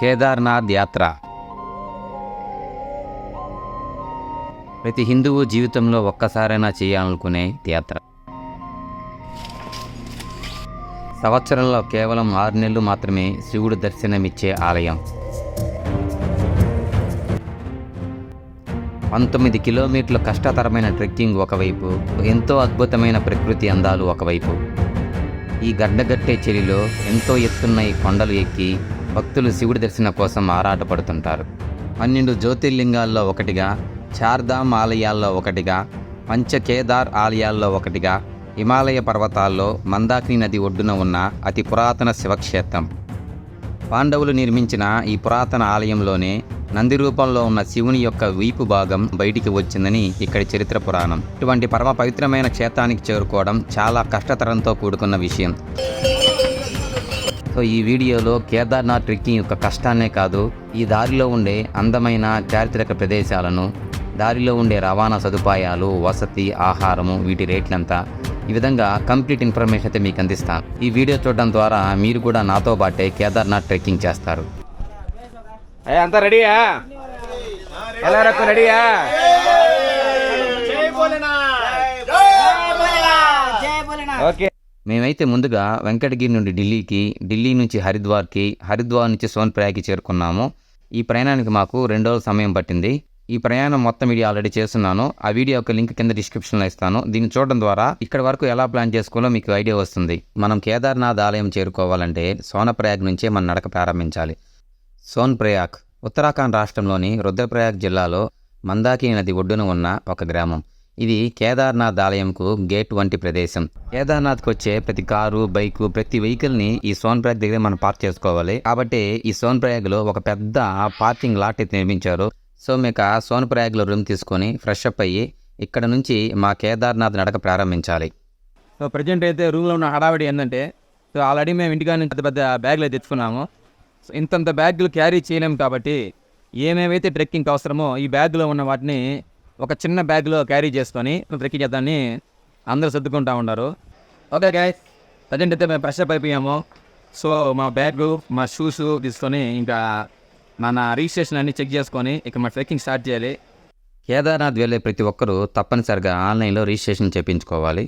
కేదార్నాథ్ యాత్ర. ప్రతి హిందువు జీవితంలో ఒక్కసారైనా చేయాలనుకునే యాత్ర. సంవత్సరంలో కేవలం ఆరు నెలలు మాత్రమే శివుడు దర్శనమిచ్చే ఆలయం. పంతొమ్మిది కిలోమీటర్ల కష్టతరమైన ట్రెక్కింగ్ ఒకవైపు ఎంతో అద్భుతమైన ప్రకృతి అందాలు ఒకవైపు. ఈ గడ్డగట్టే చెలిలో ఎంతో ఎత్తున్న ఈ కొండలు ఎక్కి భక్తులు శివుడి దర్శనం కోసం ఆరాటపడుతుంటారు. పన్నెండు జ్యోతిర్లింగాల్లో ఒకటిగా చార్ధామ్ ఆలయాల్లో ఒకటిగా పంచకేదార్ ఆలయాల్లో ఒకటిగా హిమాలయ పర్వతాల్లో మందాకిని నది ఒడ్డున ఉన్న అతి పురాతన శివక్షేత్రం. పాండవులు నిర్మించిన ఈ పురాతన ఆలయంలోనే నంది రూపంలో ఉన్న శివుని యొక్క వీపు భాగం బయటికి వచ్చిందని ఇక్కడి చరిత్ర పురాణం. ఇటువంటి పరమ పవిత్రమైన క్షేత్రానికి చేరుకోవడం చాలా కష్టతరంతో కూడుకున్న విషయం. సో ఈ వీడియోలో కేదార్నాథ్ ట్రెక్కింగ్ యొక్క కష్టాన్నే కాదు ఈ దారిలో ఉండే అందమైన చారిత్రక ప్రదేశాలను దారిలో ఉండే రవాణా సదుపాయాలు వసతి ఆహారము వీటి రేట్లంతా ఈ విధంగా కంప్లీట్ ఇన్ఫర్మేషన్ అయితే మీకు అందిస్తాను. ఈ వీడియో చూడడం ద్వారా మీరు కూడా నాతో పాటే కేదార్నాథ్ ట్రెక్కింగ్ చేస్తారు. అంతా రెడీయా? రెడీయా? ఓకే. మేమైతే ముందుగా వెంకటగిరి నుండి ఢిల్లీకి ఢిల్లీ నుంచి హరిద్వార్కి హరిద్వార్ నుంచి సోన్ప్రయాగ్కి చేరుకున్నాము. ఈ ప్రయాణానికి మాకు రెండు రోజుల సమయం పట్టింది. ఈ ప్రయాణం మొత్తం వీడియో ఆల్రెడీ చేస్తున్నాను. ఆ వీడియో యొక్క లింక్ కింద డిస్క్రిప్షన్లో ఇస్తాను. దీన్ని చూడడం ద్వారా ఇక్కడ వరకు ఎలా ప్లాన్ చేసుకోవాలో మీకు ఐడియా వస్తుంది. మనం కేదార్నాథ్ ఆలయం చేరుకోవాలంటే సోనప్రయాగ్ నుంచే మనం నడక ప్రారంభించాలి. సోన్ప్రయాగ్ ఉత్తరాఖండ్ రాష్ట్రంలోని రుద్రప్రయాగ్ జిల్లాలో మందాకిని నది ఒడ్డున ఉన్న ఒక గ్రామం. ఇది కేదార్నాథ్ ఆలయంకు గేట్ వంటి ప్రదేశం. కేదార్నాథ్కి వచ్చే ప్రతి కారు బైక్ ప్రతి వెహికల్ని ఈ సోన్ప్రయాగ్ దగ్గర మనం పార్క్ చేసుకోవాలి. కాబట్టి ఈ సోన్ప్రయాగ్లో ఒక పెద్ద పార్కింగ్ లాట్ అయితే నిర్మించారు. సో మీకు ఆ సోన్ప్రయాగ్లో రూమ్ తీసుకొని ఫ్రెష్ అప్ అయ్యి ఇక్కడ నుంచి మా కేదార్నాథ్ నడక ప్రారంభించాలి. సో ప్రజెంట్ అయితే రూమ్లో ఉన్న హడావిడి ఏంటంటే సో ఆల్రెడీ మేము ఇంటికాడ నుంచి పెద్ద పెద్ద బ్యాగ్లు తెచ్చుకున్నాము. సో ఇంతంత బ్యాగులు క్యారీ చేయలేము కాబట్టి ఏమేమైతే ట్రెక్కింగ్కి అవసరమో ఈ బ్యాగ్లో ఉన్న వాటిని ఒక చిన్న బ్యాగ్లో క్యారీ చేసుకొని ట్రెక్కింగ్ చేద్దామని అందరూ సర్దుకుంటా ఉన్నారు. ఓకే గాయ్ ప్రజెంట్ అయితే మేము ఫ్రెష్ అప్ అయిపోయాము సో మా బ్యాగ్ మా షూస్ తీసుకొని ఇంకా మన రిజిస్ట్రేషన్ అన్ని చెక్ చేసుకొని ఇక మా ట్రెక్కింగ్ స్టార్ట్ చేయాలి. కేదార్నాథ్ వెళ్ళే ప్రతి ఒక్కరూ తప్పనిసరిగా ఆన్లైన్లో రిజిస్ట్రేషన్ చేయించుకోవాలి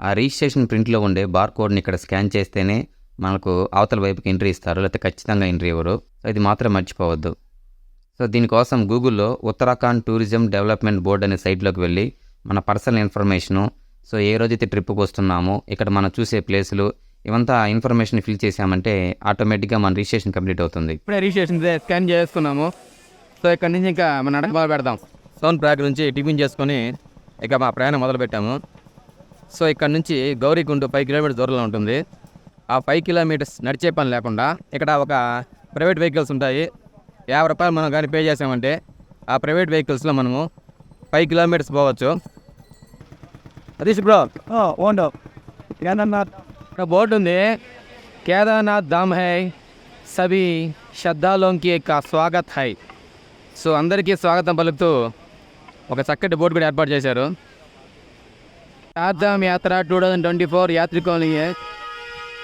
ఆ రిజిస్ట్రేషన్ ప్రింట్లో ఉండే బార్కోడ్ని ఇక్కడ స్కాన్ చేస్తేనే మనకు అవతల వైపుకి ఎంట్రీ ఇస్తారు. లేకపోతే ఖచ్చితంగా ఎంట్రీ ఇవ్వరు. అది ఇది మాత్రం మర్చిపోవద్దు. సో దీనికోసం గూగుల్లో ఉత్తరాఖండ్ టూరిజం డెవలప్మెంట్ బోర్డ్ అనే సైట్లోకి వెళ్ళి మన పర్సనల్ ఇన్ఫర్మేషను సో ఏ రోజైతే ట్రిప్కి వస్తున్నామో ఇక్కడ మనం చూసే ప్లేసులు ఇవంతా ఇన్ఫర్మేషన్ ఫిల్ చేసామంటే ఆటోమేటిక్గా మన రిజిస్ట్రేషన్ కంప్లీట్ అవుతుంది. ఇప్పుడే రిజిస్ట్రేషన్ స్కాన్ చేసుకున్నాము సో ఇక్కడ నుంచి ఇంకా మన మొదలు పెడదాం. సోన్ ప్రాగ్ నుంచి టిఫిన్ చేసుకొని ఇక మా ప్రయాణం మొదలు పెట్టాము. సో ఇక్కడ నుంచి గౌరీకుంట ఫైవ్ కిలోమీటర్స్ దూరంలో ఉంటుంది. ఆ ఫైవ్ కిలోమీటర్స్ నడిచే పని లేకుండా ఇక్కడ ఒక ప్రైవేట్ వెహికల్స్ ఉంటాయి. యాభై రూపాయలు మనం కానీ పే చేసామంటే ఆ ప్రైవేట్ వెహికల్స్లో మనము ఫైవ్ కిలోమీటర్స్ పోవచ్చు. సతీష్ బ్రో. ఓండో కేదార్నాథ్. బోర్డు ఉంది. కేదార్నాథ్ ధామ్ హై సభీ శ్రద్ధాలోంకి యొక్క స్వాగత్ హై. సో అందరికీ స్వాగతం పలుకుతూ ఒక చక్కటి బోర్డు కూడా ఏర్పాటు చేశారు. చార్ధామ్ యాత్ర టూ థౌజండ్ ట్వంటీ ఫోర్ యాత్రికోని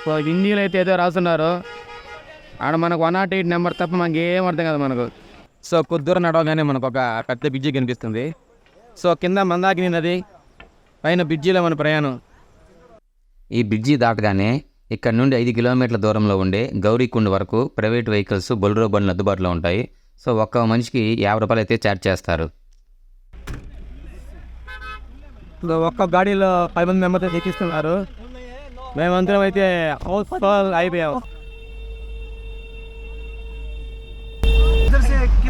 సో హిందీలో అయితే ఏదో రాస్తున్నారు ఆడ మనకు వన్ నాట్ ఎయిట్ నెంబర్ తప్ప మనకి ఏం అర్థం కాదు మనకు. సో కొద్ది దూరం నడవగానే మనకు ఒక పెద్ద బ్రిడ్జి కనిపిస్తుంది. సో కింద మందాకిని నది పైన బ్రిడ్జిలో మన ప్రయాణం. ఈ బ్రిడ్జి దాటగానే ఇక్కడ నుండి ఐదు కిలోమీటర్ల దూరంలో ఉండే గౌరీకుండ్ వరకు ప్రైవేట్ వెహికల్స్ బొలరో బండ్లు అందుబాటులో ఉంటాయి. సో ఒక్క మనిషికి యాభై రూపాయలు అయితే ఛార్జ్ చేస్తారు. ఒక్క గాడీలో పది మంది మెంబర్స్ ఎక్కిస్తున్నారు. మేమందరం అయితే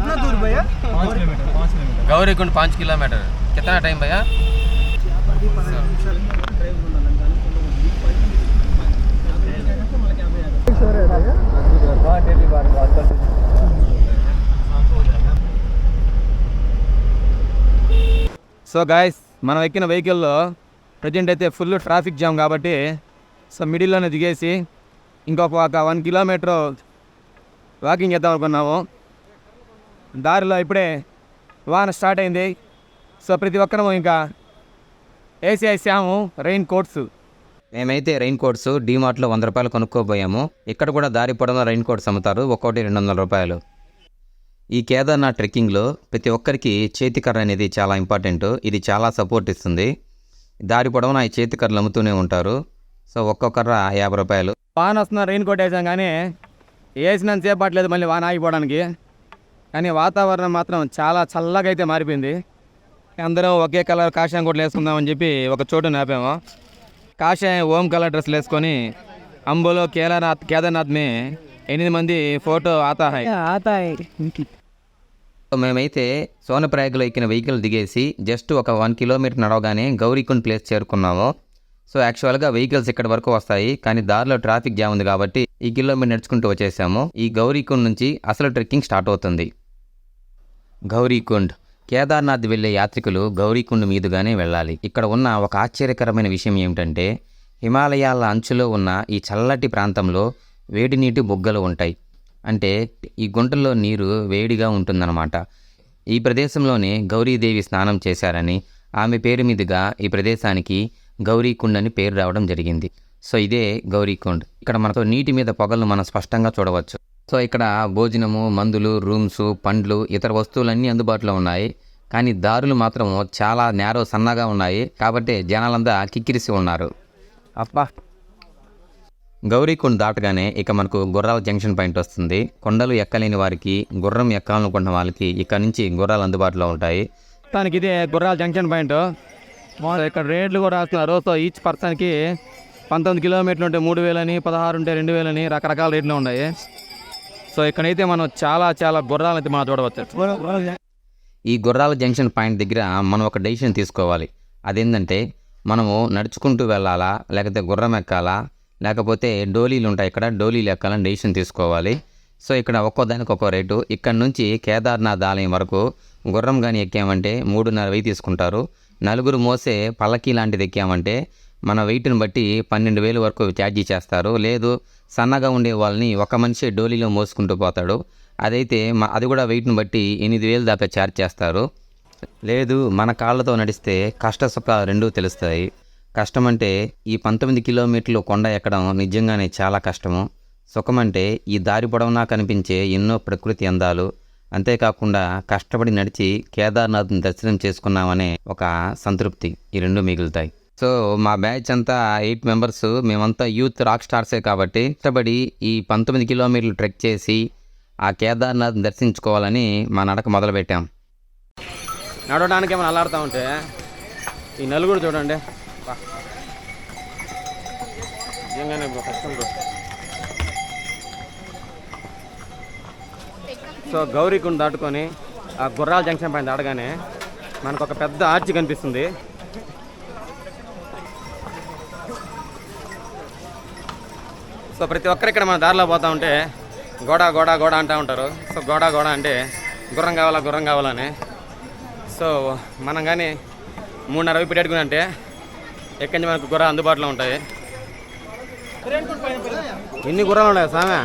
హౌస్ ఫుల్ అయిపోయాం गौरीकुंड पाँच किलोमीटर कितना टाइम भैया సో గాయస్ మనం ఎక్కిన వెహికల్లో ప్రజెంట్ అయితే ఫుల్ ట్రాఫిక్ జామ్ కాబట్టి సో మిడిల్లోనే దిగేసి ఇంకొక ఒక వన్ కిలోమీటర్ వాకింగ్ చేద్దాం అనుకున్నాము దారిలో ఇప్పుడే వాన స్టార్ట్ అయింది. సో ప్రతి ఒక్కరము ఇంకా ఏసీ వేసాము రెయిన్ కోట్స్. మేమైతే రెయిన్ కోట్స్ డీమార్ట్లో వంద రూపాయలు కొనుక్కోబోయాము. ఇక్కడ కూడా దారి పొడవునా రెయిన్ కోట్స్ అమ్ముతారు. ఒక్కోటి రెండు వందల రూపాయలు. ఈ కేదార్నాథ్ ట్రెక్కింగ్లో ప్రతి ఒక్కరికి చేతికర్ర అనేది చాలా ఇంపార్టెంట్. ఇది చాలా సపోర్ట్ ఇస్తుంది. దారి పొడవునా ఈ చేతికర్రలు అమ్ముతూనే ఉంటారు. సో ఒక్కొక్కర్ర యాభై రూపాయలు. వాన వస్తున్న రెయిన్ కోట్ వేసాం కానీ వేసినంత సేపు పట్టలేదు మళ్ళీ వాన ఆగిపోవడానికి. కానీ వాతావరణం మాత్రం చాలా చల్లగా అయితే మారిపోయింది. అందరం ఒకే కలర్ కాషాయం కూడా వేసుకుందామని చెప్పి ఒక చోటు నాపాము. కాషాయం ఓం కలర్ డ్రెస్ వేసుకొని అంబోలో కేదార్నాథ్ కేదార్నాథ్ని ఎనిమిది మంది ఫోటో ఆతాహాయ్. ఆతాయ్ మేమైతే సోనప్రాయకులో ఎక్కిన వెహికల్ దిగేసి జస్ట్ ఒక వన్ కిలోమీటర్ నడవగానే గౌరీకుండ్ ప్లేస్ చేరుకున్నాము. సో యాక్చువల్గా వెహికల్స్ ఇక్కడ వరకు వస్తాయి. కానీ దారిలో ట్రాఫిక్ జామ్ ఉంది కాబట్టి ఈ కిలోమీటర్ నడుచుకుంటూ వచ్చేసాము. ఈ గౌరీకుండ్ నుంచి అసలు ట్రెక్కింగ్ స్టార్ట్ అవుతుంది. గౌరీకుండ్. కేదార్నాథ్ వెళ్ళే యాత్రికులు గౌరీకుండ్ మీదుగానే వెళ్ళాలి. ఇక్కడ ఉన్న ఒక ఆశ్చర్యకరమైన విషయం ఏమిటంటే హిమాలయాల అంచులో ఉన్న ఈ చల్లటి ప్రాంతంలో వేడి నీటి బుగ్గలు ఉంటాయి. అంటే ఈ గుంటల్లో నీరు వేడిగా ఉంటుందన్నమాట. ఈ ప్రదేశంలోనే గౌరీదేవి స్నానం చేశారని ఆమె పేరు మీదుగా ఈ ప్రదేశానికి గౌరీకుండ్ అని పేరు రావడం జరిగింది. సో ఇదే గౌరీకుండ్. ఇక్కడ మనతో నీటి మీద పొగలను మనం స్పష్టంగా చూడవచ్చు. సో ఇక్కడ భోజనము మందులు రూమ్స్ పండ్లు ఇతర వస్తువులన్నీ అందుబాటులో ఉన్నాయి. కానీ దారులు మాత్రం చాలా నేరో సన్నగా ఉన్నాయి. కాబట్టి జనాలంతా కిక్కిరిసి ఉన్నారు. అబ్బా! గౌరీకుండ్ దాటగానే ఇక మనకు గుర్రాల జంక్షన్ పాయింట్ వస్తుంది. కొండలు ఎక్కలేని వారికి గుర్రం ఎక్కాలనుకున్న వాళ్ళకి ఇక్కడ నుంచి గుర్రాలు అందుబాటులో ఉంటాయి. దానికి ఇదే గుర్రాల జంక్షన్ పాయింట్. ఇక్కడ రేట్లు కూడా రాస్తున్నారు. సో ఈచ్ పర్సన్కి పంతొమ్మిది కిలోమీటర్లు ఉంటే మూడు వేలని పదహారు ఉంటే రెండు వేలని రకరకాల రేట్లు ఉన్నాయి. సో ఇక్కడైతే మనం చాలా చాలా గుర్రాలు అయితే మనం చూడవచ్చు. ఈ గుర్రాల జంక్షన్ పాయింట్ దగ్గర మనం ఒక డెసిషన్ తీసుకోవాలి. అదేంటంటే మనము నడుచుకుంటూ వెళ్ళాలా లేకపోతే గుర్రం ఎక్కాలా లేకపోతే డోలీలు ఉంటాయి ఇక్కడ డోలీలు ఎక్కాలని డెసిషన్ తీసుకోవాలి. సో ఇక్కడ ఒక్కో దానికి ఒక్కో రేటు. ఇక్కడ నుంచి కేదార్నాథ్ ఆలయం వరకు గుర్రం కానీ ఎక్కామంటే మూడున్నర వెయ్యి తీసుకుంటారు. నలుగురు మోసే పల్లకీ లాంటిది ఎక్కామంటే మన వెయిట్ని బట్టి పన్నెండు వేలు వరకు ఛార్జీ చేస్తారు. లేదు సన్నగా ఉండే వాళ్ళని ఒక మనిషి డోలీలో మోసుకుంటూ పోతాడు. అదైతే మా అది కూడా వెయిట్ని బట్టి ఎనిమిది వేలు దాకా ఛార్జ్ చేస్తారు. లేదు మన కాళ్ళతో నడిస్తే కష్ట సుఖాలు రెండూ తెలుస్తాయి. కష్టం అంటే ఈ పంతొమ్మిది కిలోమీటర్లు కొండ ఎక్కడం నిజంగానే చాలా కష్టము. సుఖం అంటే ఈ దారి పొడవునా కనిపించే ఎన్నో ప్రకృతి అందాలు. అంతేకాకుండా కష్టపడి నడిచి కేదార్నాథ్ని దర్శనం చేసుకున్నామనే ఒక సంతృప్తి ఈ రెండు మిగులుతాయి. సో మా బ్యాచ్ అంతా ఎయిట్ మెంబర్స్. మేమంతా యూత్ రాక్ స్టార్సే కాబట్టి ఇష్టపడి ఈ పంతొమ్మిది కిలోమీటర్లు ట్రెక్ చేసి ఆ కేదార్నాథ్ దర్శించుకోవాలని మా నడక మొదలుపెట్టాం. నడవడానికి ఏమైనా అల్లాడుతూ ఉంటే ఈ నలుగురు చూడండి. నిజంగానే కష్టం సో గౌరీకుండ్ దాటుకొని ఆ గుర్రాల జంక్షన్ పైన దాటగానే మనకు ఒక పెద్ద ఆర్చి కనిపిస్తుంది. సో ప్రతి ఒక్కరు ఇక్కడ మన దారిలో పోతా ఉంటే గోడ గోడ గోడ అంటూ ఉంటారు. సో గోడ గోడ అంటే గుర్రం కావాలా గుర్రం కావాలని. సో మనం కానీ మూడున్నర వైపు పెట్టుకుని అంటే ఎక్కడి నుంచి మనకు గుర్రాలు అందుబాటులో ఉంటాయి. ఎన్ని గుర్రాలు ఉన్నాయి సామె?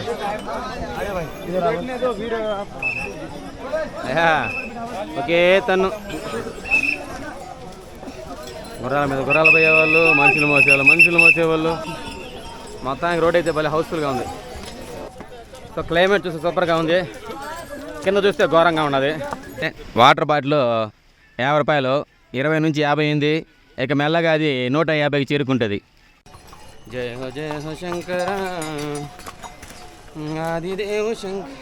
ఒకే తను గుర్రాల మీద గుర్రాలు పోయేవాళ్ళు మనుషులు మోసేవాళ్ళు మనుషులు మోసేవాళ్ళు. మొత్తానికి రోడ్ అయితే భలే హౌస్ఫుల్గా ఉంది. సో క్లైమేట్ చూస్తే సూపర్గా ఉంది. కింద చూస్తే ఘోరంగా ఉన్నది. వాటర్ బాటిల్ యాభై రూపాయలు ఇరవై నుంచి యాభై అయింది. ఇక మెల్లగా అది నూట యాభైకి చేరుకుంటుంది. జయ జయ శంకర ఆదిదేవు శంకర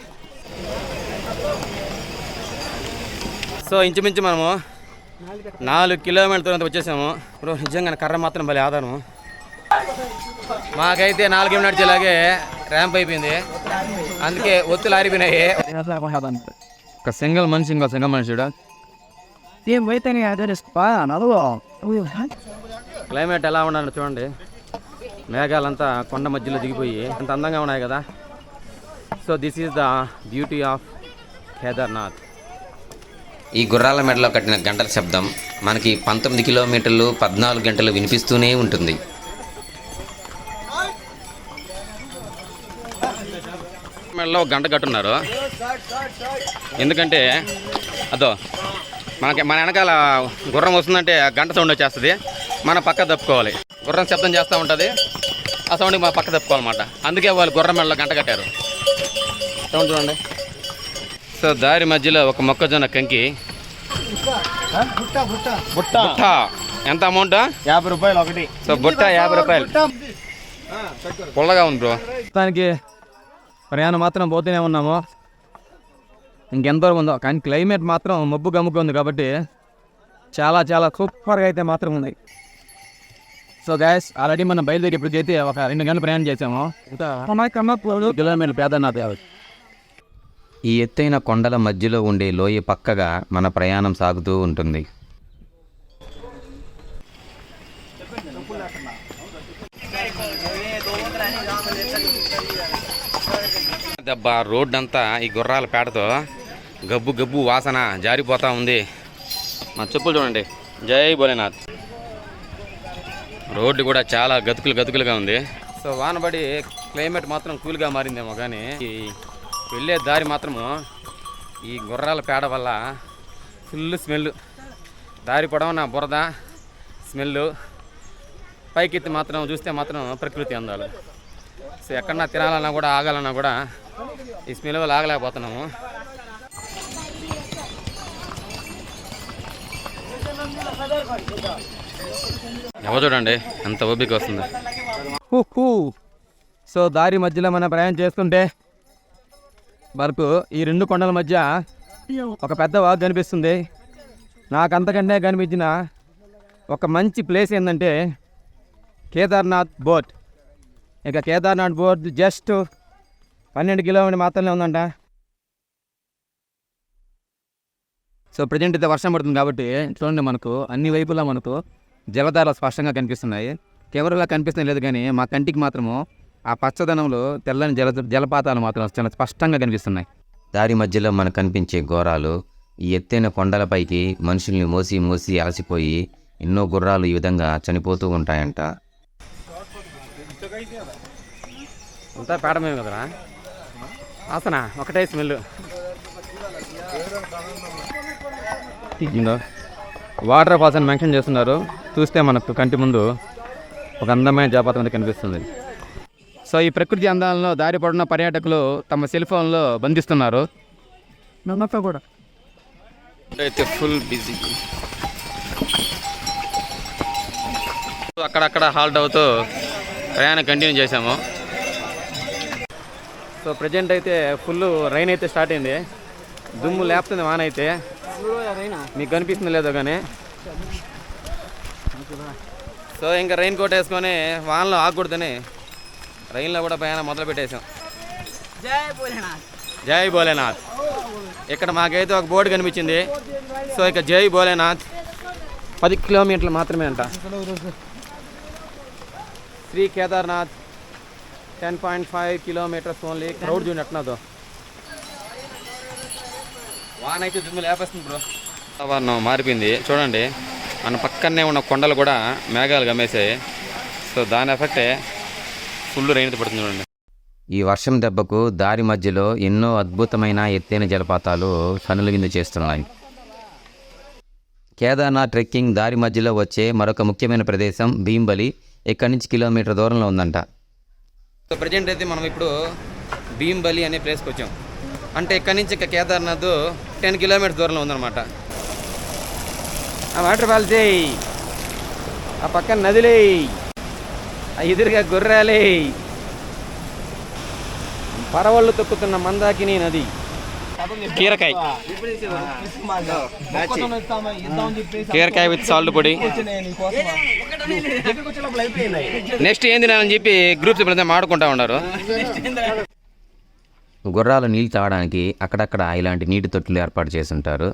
సో ఇంచుమించు మనము నాలుగు కిలోమీటర్ల దూరం వచ్చేసాము. బ్రో నిజంగా కర్ర మాత్రం భలే ఆధారము. మాకైతే నాలుగేం నడిచేలాగే ర్యాంప్ అయిపోయింది. అందుకే ఒత్తులు ఆరిపోయినాయి ఒక సింగిల్ మనిషి ఇంకో సింగిల్ మనిషి క్లైమేట్ ఎలా ఉండాలి చూడండి. మేఘాలంతా కొండ మధ్యలో దిగిపోయి అంత అందంగా ఉన్నాయి కదా. So this is the beauty of Kedarnath. ఈ గుర్రాల మెడలో కట్టిన గంటల శబ్దం మనకి పంతొమ్మిది కిలోమీటర్లు పద్నాలుగు గంటలు వినిపిస్తూనే ఉంటుంది. మెడలో ఒక గంట కట్టున్నారు ఎందుకంటే అదో మనకి మన వెనకాల గుర్రం వస్తుందంటే గంట సౌండ్ వచ్చేస్తుంది. మన పక్క తప్పుకోవాలి. గుర్రం శబ్దం చేస్తూ ఉంటుంది. ఆ సౌండ్కి మన పక్క తప్పుకోవాలన్నమాట. అందుకే వాళ్ళు గుర్రం మెడలో గంట కట్టారు. సౌండ్ చూడండి. సో దారి మధ్యలో ఒక మొక్కజొన్న కంకి. బుట్ట. ఎంత అమౌంట్? యాభై రూపాయలు ఒకటి. సో బుట్ట యాభై రూపాయలు. పుల్లగా ఉంది బ్రో. మొత్తానికి ప్రయాణం మాత్రం పోతూనే ఉన్నాము. ఇంకెంతవరకు ఉందో కానీ క్లైమేట్ మాత్రం మబ్బు గమ్ముగా ఉంది కాబట్టి చాలా చాలా సూపర్గా అయితే మాత్రం ఉంది. సో గ్యాస్ ఆల్రెడీ మనం బయలుదేరి ఇప్పుడు అయితే ఒక రెండు గంటలు ప్రయాణం చేసాము. కిలోమీటర్ పేదనాథ్ ఈ ఎత్తైన కొండల మధ్యలో ఉండే లోయ పక్కగా మన ప్రయాణం సాగుతూ ఉంటుంది. దెబ్బ రోడ్డు అంతా ఈ గుర్రాల పేడతో గబ్బు గబ్బు వాసన జారిపోతా ఉంది. మా చెప్పులు చూడండి. జై భోలేనాథ్. రోడ్డు కూడా చాలా గతుకులు గతుకులుగా ఉంది. సో వానబడి క్లైమేట్ మాత్రం కూల్గా మారిందేమో కానీ ఈ వెళ్ళే దారి మాత్రము ఈ గుర్రాల పేడ వల్ల ఫుల్ స్మెల్ దారి పొడవున బురద స్మెల్ పైకెత్తి మాత్రం చూస్తే మాత్రం ప్రకృతి అందాలు. సో ఎక్కడన్నా తినాలన్నా కూడా ఆగాలన్నా కూడా ఈ స్మెల్ వల్ల ఆగలేకపోతున్నాము ఎవరు చూడండి ఎంత ఓపిక వస్తుంది. సో దారి మధ్యలో మనం ప్రయాణం చేస్తుంటే వరకు ఈ రెండు కొండల మధ్య ఒక పెద్ద వాగు కనిపిస్తుంది. నాకు అంతకంటే కనిపించిన ఒక మంచి ప్లేస్ ఏంటంటే కేదార్నాథ్ బోట్. ఇక కేదార్నాథ్ బోట్ జస్ట్ పన్నెండు కిలోమీటర్ మాత్రమే ఉందంట. సో ప్రజెంట్ అయితే వర్షం పడుతుంది కాబట్టి చూడండి మనకు అన్ని వైపులా మనకు జలధారాలు స్పష్టంగా కనిపిస్తున్నాయి. కెమెరాలో కనిపిస్తున్నాయి లేదు కానీ మా కంటికి మాత్రము ఆ పచ్చదనంలో తెల్లని జల జలపాతాలు మాత్రం చాలా స్పష్టంగా కనిపిస్తున్నాయి. దారి మధ్యలో మనకు కనిపించే ఘోరాలు ఈ ఎత్తైన కొండలపైకి మనుషుల్ని మోసి మోసి అలసిపోయి ఎన్నో గుర్రాలు ఈ విధంగా చనిపోతూ ఉంటాయంట. అంతా పేడమే కదరా? ఆసన? ఒకటే స్మెల్ వాటర్ ఫాల్స్ అని మెన్షన్ చేస్తున్నారు. చూస్తే మనకు కంటి ముందు ఒక అందమైన జలపాతం అనేది కనిపిస్తుంది. సో ఈ ప్రకృతి అందాలను దారి పడిన పర్యాటకులు తమ సెల్ ఫోన్లో బంధిస్తున్నారు. నమ్మక కూడా. అయితే ఫుల్ బిజీ అక్కడక్కడ హాల్ట్ అవుతూ ప్రయాణం కంటిన్యూ చేసాము సో ప్రజెంట్ అయితే ఫుల్ రైన్ అయితే స్టార్ట్ అయింది. దుమ్ము లేపుతుంది వాన అయితే. మీకు కనిపిస్తుంది లేదో కానీ. సో ఇంకా రైన్ కోట్ వేసుకొని వానలో ఆగకూడదని రైన్లో కూడా ప్రయాణం మొదలు పెట్టేసాం జై భోలేనాథ్. ఇక్కడ మాకైతే ఒక బోర్డు కనిపించింది. సో ఇక జై భోలేనాథ్. పది కిలోమీటర్లు మాత్రమే అంట Shri Kedarnath ten point five kilometres only crowd చూడండి ఎట్నదో వాన అయితే దుమ్ము లేపేస్తుంది బ్రో. వాతావరణం మారిపోయింది. చూడండి మన పక్కనే ఉన్న కొండలు కూడా మేఘాలు గమ్మేసాయి సో దాని ఎఫెక్టే ఫుల్ రైన్ పడుతుంది చూడండి. ఈ వర్షం దెబ్బకు దారి మధ్యలో ఎన్నో అద్భుతమైన ఎత్తైన జలపాతాలు కనుల విందు చేస్తున్నాయి. కేదార్నాథ్ ట్రెక్కింగ్ దారి మధ్యలో వచ్చే మరొక ముఖ్యమైన ప్రదేశం భీంబలి. ఇక్కడి నుంచి కిలోమీటర్ దూరంలో ఉందంట. సో ప్రజెంట్ అయితే మనం ఇప్పుడు భీంబలి అనే ప్లేస్కి వచ్చాం. అంటే ఇక్కడి నుంచి ఇక కేదార్నాథ్ టెన్ కిలోమీటర్స్ దూరంలో ఉందన్నమాట. ఆ వాటర్ ఫాల్స్ ఆ పక్కన నదిలే ఆ ఎదురుగా గుర్రాలే పరవళ్ళు తొక్కుతున్న మందాకిని నది. కీరకాయ. కీరకాయ విత్ సాల్ట్ పొడి. నెక్స్ట్ ఏంది అని చెప్పి గ్రూప్స్ ఇప్పుడు మాడుకుంటా ఉన్నారు. గుర్రాలు నీళ్ళు తాగడానికి అక్కడక్కడ ఇలాంటి నీటి తొట్టులు ఏర్పాటు చేసి ఉంటారు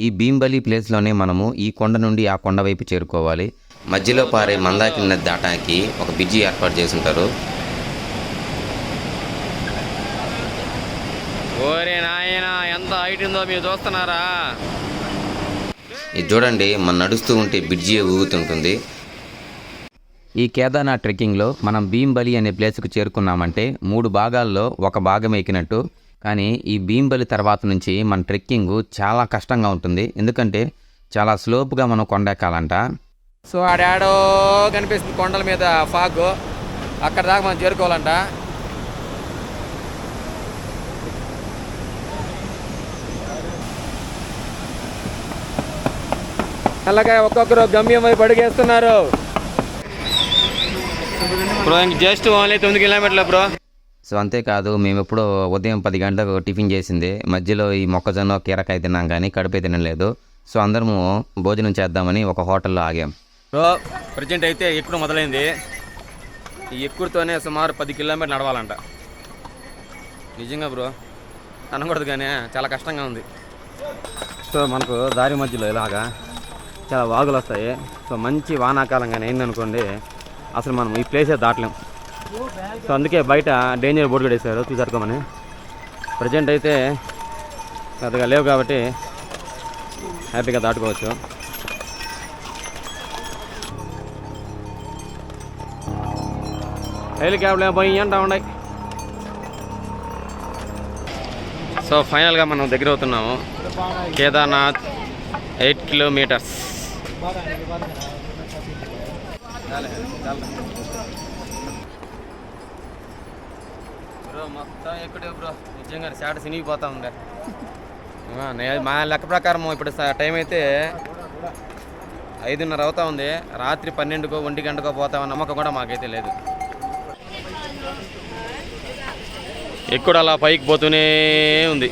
ఈ భీంబలి ప్లేస్లోనే మనము ఈ కొండ నుండి ఆ కొండ వైపు చేరుకోవాలి. మధ్యలో పారే మందాకి నది దాటానికి ఒక బ్రిడ్జి ఏర్పాటు చేసి ఉంటారు ఎంత హైట్ ఉందో మీరు చూస్తున్నారా? ఇది చూడండి మనం నడుస్తూ ఉంటే బ్రిడ్జి ఊగుతుంటుంది. ఈ కేదార్నాథ్ ట్రెక్కింగ్లో మనం భీంబలి అనే ప్లేస్కు చేరుకున్నామంటే మూడు భాగాల్లో ఒక భాగం ఎక్కినట్టు కానీ ఈ భీంబలి తర్వాత నుంచి మన ట్రెక్కింగ్ చాలా కష్టంగా ఉంటుంది. ఎందుకంటే చాలా స్లోప్గా మనం కొండెక్కాలంట సో ఆడాడో కనిపిస్తుంది కొండల మీద ఫాగ్. అక్కడ దాకా మనం చేరుకోవాలంట. అలాగే ఒక్కొక్కరు గమ్యం వైపు అడుగేస్తున్నారు. బ్రో ఇంక జస్ట్ ఓన్లీ తొమ్మిది కిలోమీటర్లు బ్రో. సో అంతేకాదు మేము ఎప్పుడో ఉదయం పది గంటలకు టిఫిన్ చేసింది. మధ్యలో ఈ మొక్కజొన్న కీరకాయ తిన్నాం కానీ కడుపే తినలేదు సో అందరము భోజనం చేద్దామని ఒక హోటల్లో ఆగాం. బ్రో ప్రజెంట్ అయితే ఎక్కుడు మొదలైంది? ఈ ఎక్కుడుతోనే సుమారు పది కిలోమీటర్లు నడవాలంట. నిజంగా బ్రో అనకూడదు కానీ చాలా కష్టంగా ఉంది. సో మనకు దారి మధ్యలో ఇలాగా చాలా వాగులు వస్తాయి. సో మంచి వానాకాలం కానీ అయిందనుకోండి అసలు మనం ఈ ప్లేసే దాటలేం. సో అందుకే బయట డేంజర్ బోర్డు కూడా వేసారు చూసరుకోమని ప్రజెంట్ అయితే పెద్దగా లేవు కాబట్టి హ్యాపీగా దాటుకోవచ్చు. హెలికాప్టర్ పోయి అంటా ఉన్నాయి. సో ఫైనల్గా మనం దగ్గర అవుతున్నాము. కేదార్నాథ్ ఎయిట్ కిలోమీటర్స్ బ్రో మొత్తం ఎక్కడే బ్రో నిజంగా శాట సినిగిపోతా ఉండే. మా లెక్క ప్రకారం ఇప్పుడు టైం అయితే ఐదున్నర అవుతా ఉంది. రాత్రి పన్నెండుకో ఒంటి గంటకో పోతామని నమ్మకం కూడా మాకైతే లేదు. ఎక్కడ అలా పైకి పోతూనే ఉంది.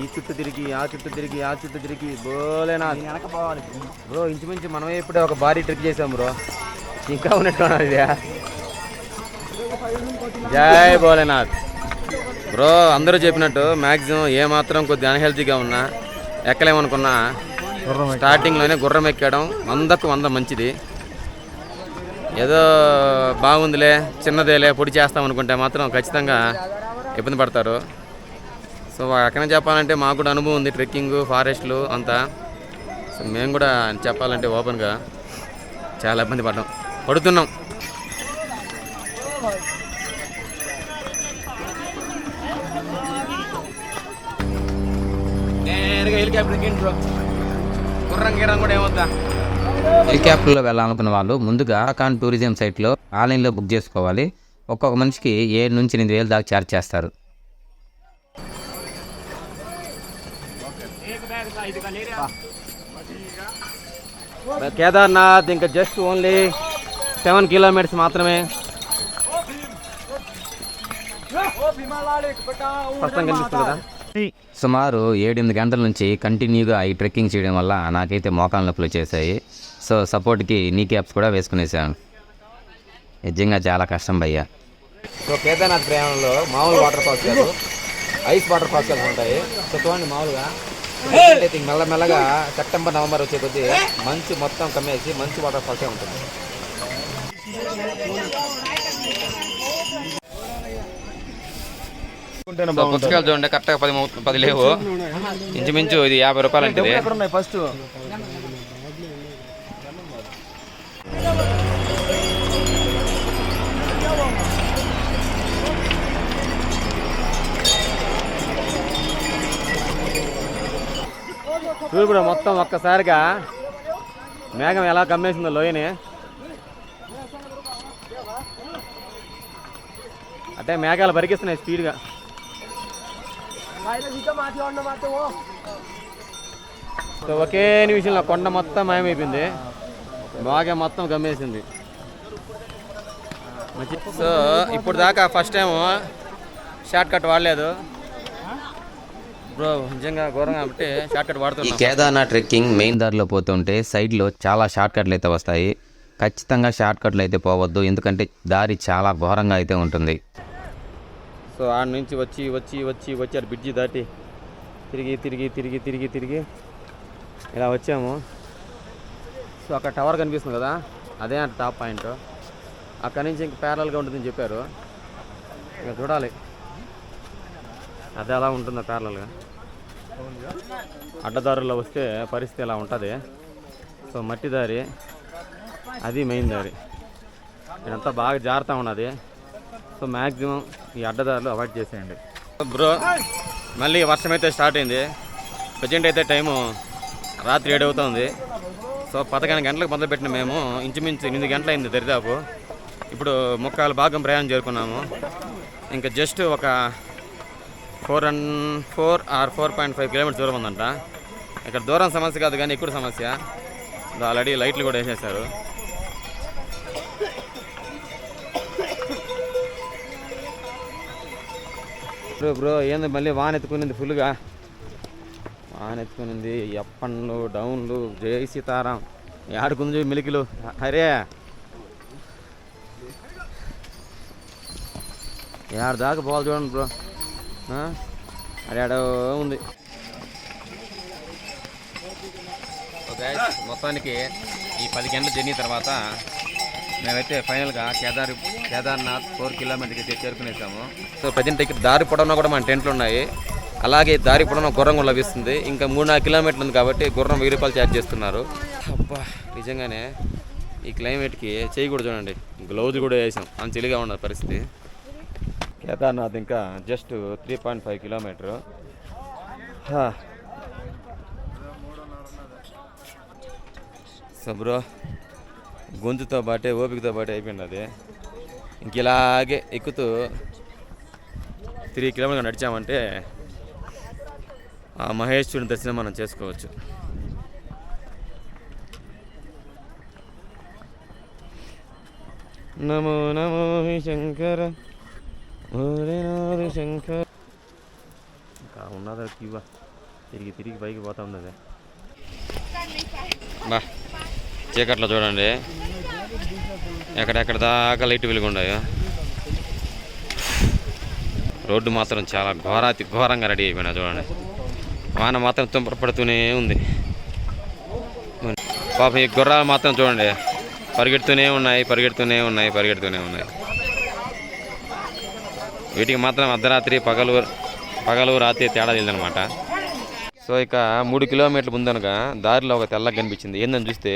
ఈ చుట్టూ తిరిగి ఆ చుట్టూ తిరిగి ఆ చుట్టూ తిరిగి. బోలేనా వెనక పోవాలి. బ్రో ఇంచుమించు మనమే ఇప్పుడే ఒక భారీ ట్రిప్ చేసాం బ్రో. ఇంకా ఉన్నట్టున్నారు ఇది. జై భోలేనాథ్. బ్రో అందరూ చెప్పినట్టు మ్యాక్సిమం ఏ మాత్రం కొద్దిగా అన్హెల్తీగా ఉన్నా ఎక్కలేమనుకున్నా స్టార్టింగ్లోనే గుర్రం ఎక్కడం వందకు వంద మంచిది. ఏదో బాగుందిలే చిన్నదేలే పొడి చేస్తాం అనుకుంటే మాత్రం ఖచ్చితంగా ఇబ్బంది పడతారు. సో ఎక్కడ చెప్పాలంటే మాకు కూడా అనుభవం ఉంది ట్రెక్కింగ్ ఫారెస్ట్లు అంతా. సో మేము కూడా చెప్పాలంటే ఓపెన్గా చాలా ఇబ్బంది పడ్డాం. పడుతున్నాం. హెలికాప్టర్లో వెళ్ళాలనుకున్న వాళ్ళు ముందుగా కాన్ టూరిజం సైట్లో ఆన్లైన్లో బుక్ చేసుకోవాలి. ఒక్కొక్క మనిషికి ఏడు నుంచి ఎనిమిది వేలు దాకా ఛార్జ్ చేస్తారు. కేదార్నాథ్ ఇంకా జస్ట్ ఓన్లీ సెవెన్ కిలోమీటర్స్ మాత్రమే. కనిపిస్తుంది కదా సుమారు ఏడెనిమిది గంటల నుంచి కంటిన్యూగా ఈ ట్రెక్కింగ్ చేయడం వల్ల నాకైతే మోకాల నొప్పులు చేశాయి సో సపోర్ట్కి నీ క్యాప్స్ కూడా వేసుకునేసాను. నిజంగా చాలా కష్టం భయ్యా. సో కేదార్నాథ్ ప్రయాణంలో మామూలు వాటర్ ఫాల్స్ కాదు ఐస్ వాటర్ ఫాల్స్ ఉంటాయి. సో చూడండి మామూలుగా అయితే ఇంక మెల్లమెల్లగా సెప్టెంబర్ నవంబర్ వచ్చే కొద్దీ మంచు మొత్తం కమ్మేసి మంచు వాటర్ ఫాల్సే ఉంటుంది. పుస్తకాలు చూడండి కరెక్ట్గా పది పది లేవు. ఇంచుమించు ఇది యాభై రూపాయలు ఉన్నాయి ఫస్ట్? చూడు మొత్తం ఒక్కసారిగా మేఘం ఎలా కమ్మేసిందో లోయని. అంటే మేఘాలు పరికిస్తున్నాయి స్పీడ్గా. సో ఒకే నిమిషంలో కొండ మొత్తం మాయమైపోయింది. బాగా మొత్తం గమ్మేసింది. సో ఇప్పుడు దాకా ఫస్ట్ టైం షార్ట్ కట్ వాడలేదు. బ్రో నిజంగా ఘోరం కాబట్టి షార్ట్ కట్ ఈ వాడుతున్నాం కేదార్నాథ్ ట్రెక్కింగ్ మెయిన్ దారిలో పోతుంటే సైడ్లో చాలా షార్ట్ కట్లు అయితే వస్తాయి. ఖచ్చితంగా షార్ట్ కట్లు అయితే పోవద్దు. ఎందుకంటే దారి చాలా ఘోరంగా అయితే ఉంటుంది. సో ఆడ నుంచి వచ్చి వచ్చి వచ్చి వచ్చారు బ్రిడ్జి దాటి తిరిగి తిరిగి తిరిగి తిరిగి తిరిగి ఇలా వచ్చాము. సో అక్కడ టవర్ కనిపిస్తుంది కదా? అదే అంట టాప్ పాయింట్ అక్కడ నుంచి ఇంక ప్యారల్గా ఉంటుందని చెప్పారు. ఇక చూడాలి. అది ఎలా ఉంటుందో ప్యారల్గా అడ్డదారుల్లో వస్తే పరిస్థితి ఎలా ఉంటుంది? సో మట్టి దారి అది మెయిన్ దారి. ఇదంతా బాగా జారుతూ ఉన్నది. సో మ్యాక్సిమం ఈ అడ్డదారులు అవాయిడ్ చేసేయండి. బ్రో మళ్ళీ వర్షం అయితే స్టార్ట్ అయింది. ప్రజెంట్ అయితే టైము రాత్రి ఏడు అవుతుంది. సో పదకొండు గంటలకు మొదలుపెట్టిన మేము. ఇంచుమించు ఎనిమిది గంటలు అయింది దరిదాపు. ఇప్పుడు ముక్కాలు భాగం ప్రయాణం చేరుకున్నాము. ఇంకా జస్ట్ ఒక four and four or four point five kilometre దూరం ఉందంట. ఇక్కడ దూరం సమస్య కాదు కానీ ఎక్కువ సమస్య. ఆల్రెడీ లైట్లు కూడా వేసేసారు బ్రో బ్రో ఏంది మళ్ళీ వాన ఎత్తుకునింది ఫుల్గా వాన ఎత్తుకునింది ఎప్పన్లు డౌన్లు జై సీతారాం. ఆడుకుంది మిలికిలు. అరే! ఏడు దాకా పోవాలి చూడండి బ్రో. ఆడ ఉంది. మొత్తానికి ఈ పది గంటల జర్నీ తర్వాత మేమైతే ఫైనల్గా కేదార్ కేదార్నాథ్ ఫోర్ కిలోమీటర్కి అయితే చేరుకునేసాము. సో ప్రజెంట్ ఇక్కడ దారి పొడవునా కూడా మన టెంట్లు ఉన్నాయి. అలాగే దారి పొడవునా గుర్రం కూడా లభిస్తుంది. ఇంకా మూడు నాలుగు కిలోమీటర్లు ఉంది కాబట్టి గుర్రం వెయ్యి రూపాయలు ఛార్జ్ చేస్తున్నారు. అబ్బా నిజంగానే ఈ క్లైమేట్కి చేయి కూడా చూడండి. గ్లౌజ్ కూడా వేసాం. అంత చలిగా ఉన్నది పరిస్థితి. కేదార్నాథ్ ఇంకా just three point five kilometre. So bro గొంతుతో పాటే ఓపికతో పాటే అయిపోయింది అది ఇంక ఇలాగే ఎక్కుతూ త్రీ కిలోమీటర్ నడిచామంటే ఆ మహేశ్వరుని దర్శనం మనం చేసుకోవచ్చు. నమో నమో శంకర. శంకర ఇంకా ఉన్నదా తిరిగి తిరిగి పైకి పోతా ఉన్నది. బా చీకట్లో చూడండి. ఎక్కడెక్కడ దాకా లైట్ వెలుగుండాయో రోడ్డు మాత్రం చాలా ఘోరాతి ఘోరంగా రెడీ అయిపోయినా చూడండి. వాన మాత్రం తుంపరపడుతూనే ఉంది. పాపం ఈ గుర్రాలు మాత్రం చూడండి. పరిగెడుతూనే ఉన్నాయి పరిగెడుతూనే ఉన్నాయి పరిగెడుతూనే ఉన్నాయి. వీటికి మాత్రం అర్ధరాత్రి పగలు పగలు రాత్రి తేడా లేదనమాట సో ఇక మూడు కిలోమీటర్ల ముందనగా దారిలో ఒక తెల్లగా కనిపించింది. ఏందని చూస్తే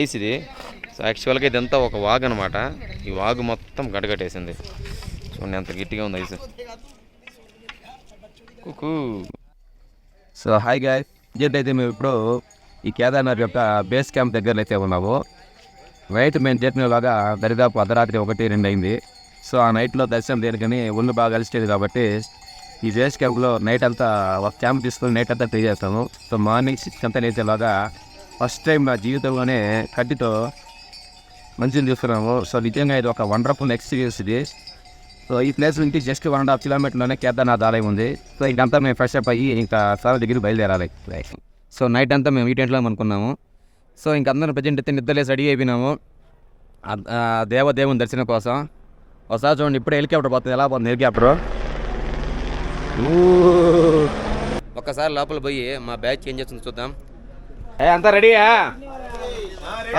ఐస్ ఇది. సో యాక్చువల్గా ఇదంతా ఒక వాగు అనమాట ఈ వాగు మొత్తం గడగట్టేసింది. చూడండి అంత గట్టిగా ఉంది ఐస్. కుకు. సో హాయ్ గాయ్ అయితే మేము ఇప్పుడు ఈ కేదార్నాథ్ యొక్క బేస్ క్యాంప్ దగ్గర అయితే ఉన్నాము నైట్ మేము చేరినలాగా దరిదాపు అర్ధరాత్రి ఒకటి రెండు అయింది. సో ఆ నైట్లో దర్శనం దేనికని ఒళ్ళు బాగా కలిసేది కాబట్టి ఈ బేస్ క్యాంప్లో నైట్ అంతా ఒక క్యాంప్ తీసుకొని నైట్ అంతా ట్రై చేస్తాము. సో మార్నింగ్ సిక్స్ అంతా నేర్చేలాగా ఫస్ట్ టైం నా జీవితంలోనే కట్టితో మంచిని చూస్తున్నాము. సో నిజంగా ఇది ఒక వండర్ఫుల్ ఎక్స్పీరియన్స్ ఇది. సో ఈ ప్లేస్ నుంచి జస్ట్ వన్ అండ్ హాఫ్ కిలోమీటర్లోనే కేదార్నాథ్ ఆలయం ఉంది. సో ఇదంతా మేము ఫ్రెష్ అప్ అయ్యి ఇంకా సార్ దగ్గర బయలుదేరాలి. సో నైట్ అంతా మేము ఈ టెంట్లో అనుకున్నాము. సో ఇంక అందరం ప్రజెంట్ అయితే నిద్రలేసి రెడీ అయిపోయినాము. దేవదేవుని దర్శనం కోసం. ఒకసారి చూడండి ఇప్పుడే హెలికాప్టర్ పోతుంది. ఎలా పోతుంది హెలికాప్టర్? ఒక్కసారి లోపల పోయి మా బ్యాచ్ ఏం చేస్తుంది చూద్దాం. ఏ అంతా రెడీయా?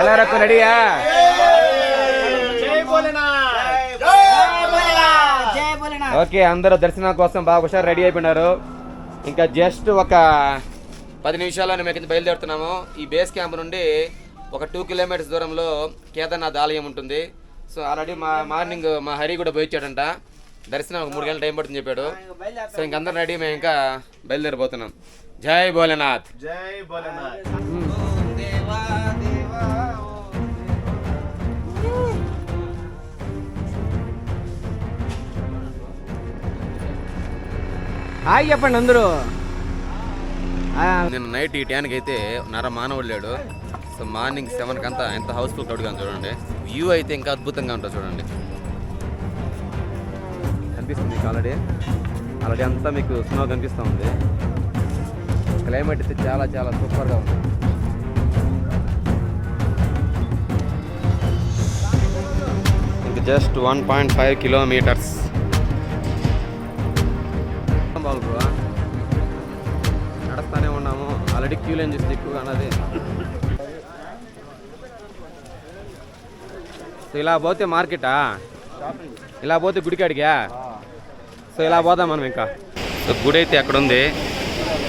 ఎలా రక్కు రెడీయా? ఓకే అందరూ దర్శనం కోసం బాగా హుషారు రెడీ అయిపోయినారు. ఇంకా జస్ట్ ఒక పది నిమిషాల్లో మేము కింద బయలుదేరుతున్నాము. ఈ బేస్ క్యాంప్ నుండి ఒక టూ కిలోమీటర్స్ దూరంలో కేదార్నాథ్ ఆలయం ఉంటుంది. సో ఆల్రెడీ మా మార్నింగ్ మా హరి కూడా పోయి వచ్చాడంట దర్శనం ఒక మూడు గంటల టైం పడుతుంది చెప్పాడు. సో ఇంక అందరం రెడీ మేము ఇంకా బయలుదేరిపోతున్నాం జై భోలేనాథ్. హాయ్ చెప్పండి అందరూ. నిన్న నైట్ ఈ ట్యాన్కి అయితే నర మానవుడు లేడు. సో మార్నింగ్ సెవెన్కి అంతా ఎంత హౌస్ఫుల్ క్రౌడ్గా ఉంది చూడండి. వ్యూ అయితే ఇంకా అద్భుతంగా ఉంటుంది చూడండి. కనిపిస్తుంది మీకు ఆల్రెడీ. ఆల్రెడీ అంతా మీకు స్నో కనిపిస్తూ ఉంది. క్లైమేట్ అయితే చాలా చాలా సూపర్గా ఉంది. ఇంకా just one point five kilometres బాగు నడుస్తూనే ఉన్నాము. ఆల్రెడీ క్యూ లైన్ చూస్తే ఎక్కువగా అన్నది సో ఇలా పోతే మార్కెటా? ఇలా పోతే గుడికాడిగా సో ఇలా పోదాం మనం ఇంకా. సో గుడి అయితే అక్కడ ఉంది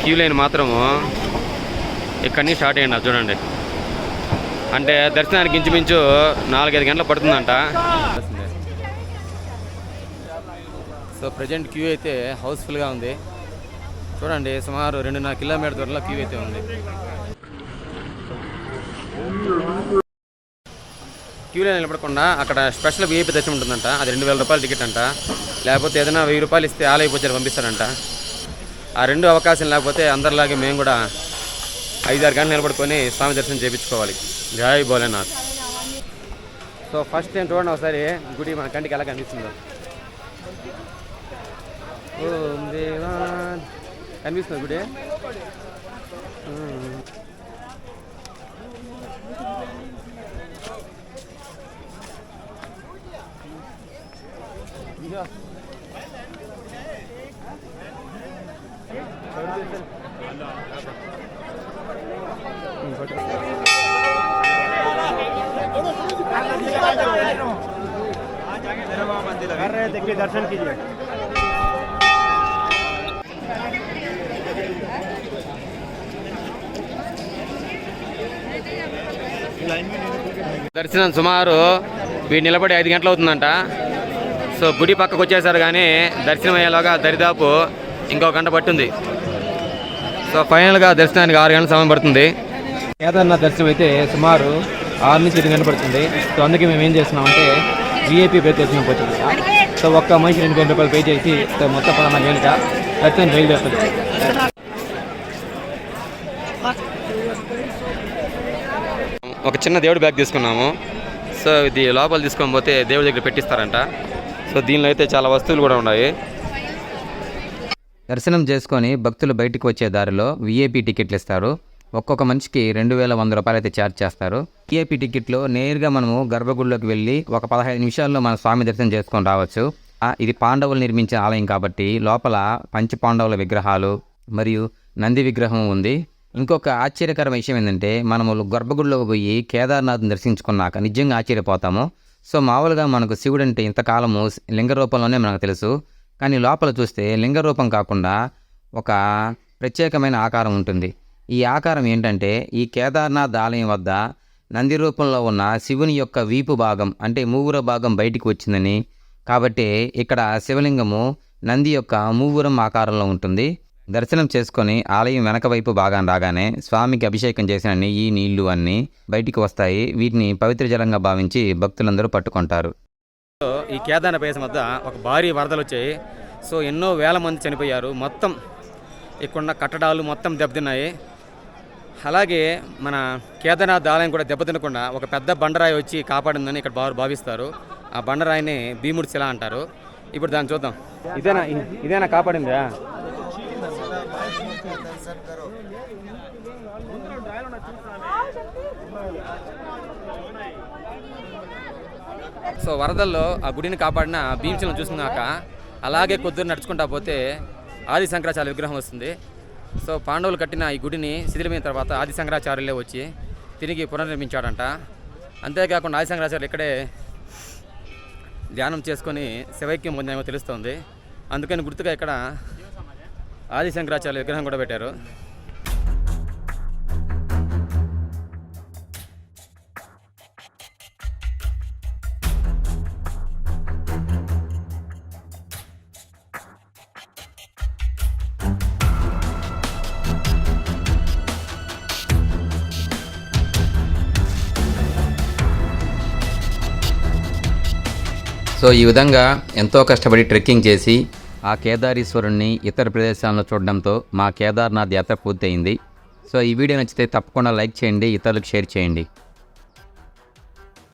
క్యూ లైన్ మాత్రము ఇక్కడి నుంచి స్టార్ట్ అయ్యండి చూడండి. అంటే దర్శనానికి ఇంచుమించు నాలుగైదు గంటలు పడుతుందంట. సో ప్రజెంట్ క్యూ అయితే హౌస్ఫుల్గా ఉంది. చూడండి సుమారు రెండున్నర కిలోమీటర్ దూరంలో క్యూ అయితే ఉంది. క్యూలో నిలబడకుండా అక్కడ స్పెషల్ వీఐపీ దర్శనం ఉంటుందంట. అది రెండు వేల రూపాయల టికెట్ అంట. లేకపోతే ఏదైనా వెయ్యి రూపాయలు ఇస్తే ఆలయ పూజలు పంపిస్తారంట ఆ రెండు అవకాశం లేకపోతే అందరిలాగే మేము కూడా ఐదారు గంటలు నిలబడుకొని స్వామి దర్శనం చేయించుకోవాలి. జై భోలేనాథ్. సో ఫస్ట్ టైం చూడండి ఒకసారి గుడి మన కంటికి ఎలా కనిపిస్తుందో. ఓం దేవా. కనిపిస్తుంది గుడి? कर रहे हैं देखिए दर्शन कीजिए దర్శనం సుమారు వీడు నిలబడి ఐదు గంటలు అవుతుందంట సో గుడి పక్కకు వచ్చేసారు కానీ దర్శనం అయ్యేలాగా దరిదాపు ఇంకో గంట పట్టుంది. సో ఫైనల్గా దర్శనానికి ఆరు గంటల సమయం పడుతుంది. కేదార్నాథ్ దర్శనం అయితే సుమారు ఆరు నుంచి ఎనిమిది గంటలు పడుతుంది. సో అందుకే మేము ఏం చేస్తున్నామంటే విఐపి పే దర్శనం పోతుంది సో ఒక్క మనిషి రెండు వేల రూపాయలు పే చేసి సో మొత్తం పదహారు గంట దర్శనం బయలుదేరుతుంది ఒక చిన్న దేవుడి బ్యాగ్ తీసుకున్నాము. సో ఇది లోపల తీసుకొని పోతే దేవుడి దగ్గర పెట్టిస్తారంట. సో దీనిలో అయితే చాలా వస్తువులు కూడా ఉన్నాయి. దర్శనం చేసుకొని భక్తులు బయటికి వచ్చే దారిలో విఐపి టికెట్లు ఇస్తారు. ఒక్కొక్క మనిషికి రెండు వేల వంద రూపాయలు అయితే ఛార్జ్ చేస్తారు. విఐపి టికెట్లో నేరుగా మనము గర్భగుడిలోకి వెళ్ళి ఒక పదహైదు నిమిషాల్లో మన స్వామి దర్శనం చేసుకొని రావచ్చు. ఇది పాండవులు నిర్మించిన ఆలయం కాబట్టి లోపల పంచ పాండవుల విగ్రహాలు మరియు నంది విగ్రహం ఉంది. ఇంకొక ఆశ్చర్యకర విషయం ఏంటంటే మనము గర్భగుడిలోకి పోయి కేదార్నాథ్ని దర్శించుకున్నాక నిజంగా ఆశ్చర్యపోతాము. సో మామూలుగా మనకు శివుడు అంటే ఇంతకాలము లింగ రూపంలోనే మనకు తెలుసు. కానీ లోపల చూస్తే లింగ రూపం కాకుండా ఒక ప్రత్యేకమైన ఆకారం ఉంటుంది. ఈ ఆకారం ఏంటంటే ఈ కేదార్నాథ్ ఆలయం వద్ద నంది రూపంలో ఉన్న శివుని యొక్క వీపు భాగం అంటే మూవుర భాగం బయటికి వచ్చిందని. కాబట్టి ఇక్కడ శివలింగము నంది యొక్క మూవురం ఆకారంలో ఉంటుంది. దర్శనం చేసుకొని ఆలయం వెనక వైపు భాగాన్ని రాగానే స్వామికి అభిషేకం చేసిన నెయ్యి నీళ్ళు అన్నీ బయటికి వస్తాయి. వీటిని పవిత్ర జలంగా భావించి భక్తులందరూ పట్టుకుంటారు. సో ఈ కేదార్న ప్రదేశం వద్ద ఒక భారీ వరదలు వచ్చాయి. సో ఎన్నో వేల మంది చనిపోయారు. మొత్తం ఇక్కడున్న కట్టడాలు మొత్తం దెబ్బతిన్నాయి. అలాగే మన కేదార్నాథ్ ఆలయం కూడా దెబ్బతినకుండా ఒక పెద్ద బండరాయి వచ్చి కాపాడిందని ఇక్కడ భావ భావిస్తారు. ఆ బండరాయిని భీముడి శిల అంటారు. ఇప్పుడు దాన్ని చూద్దాం. ఇదేనా ఇదేనా కాపాడిందా? సో వరదల్లో ఆ గుడిని కాపాడిన భీమశిలను చూసినాక అలాగే కొద్దిగా నడుచుకుంటా పోతే ఆది శంకరాచార్య విగ్రహం వస్తుంది. సో పాండవులు కట్టిన ఈ గుడిని శిథిలమైన తర్వాత ఆది శంకరాచార్యులే వచ్చి తిరిగి పునర్నిర్మించాడంట. అంతేకాకుండా ఆది శంకరాచార్యులు ఇక్కడే ధ్యానం చేసుకొని శివైక్యం పొందామో తెలుస్తోంది. అందుకని గుర్తుగా ఇక్కడ ఆది శంకరాచార్య విగ్రహం కూడా పెట్టారు. సో ఈ విధంగా ఎంతో కష్టపడి ట్రెక్కింగ్ చేసి ఆ కేదారీశ్వరుణ్ణి ఇతర ప్రదేశాల్లో చూడడంతో మా కేదార్నాథ్ యాత్ర పూర్తయింది. సో ఈ వీడియో నచ్చితే తప్పకుండా లైక్ చేయండి ఇతరులకు షేర్ చేయండి.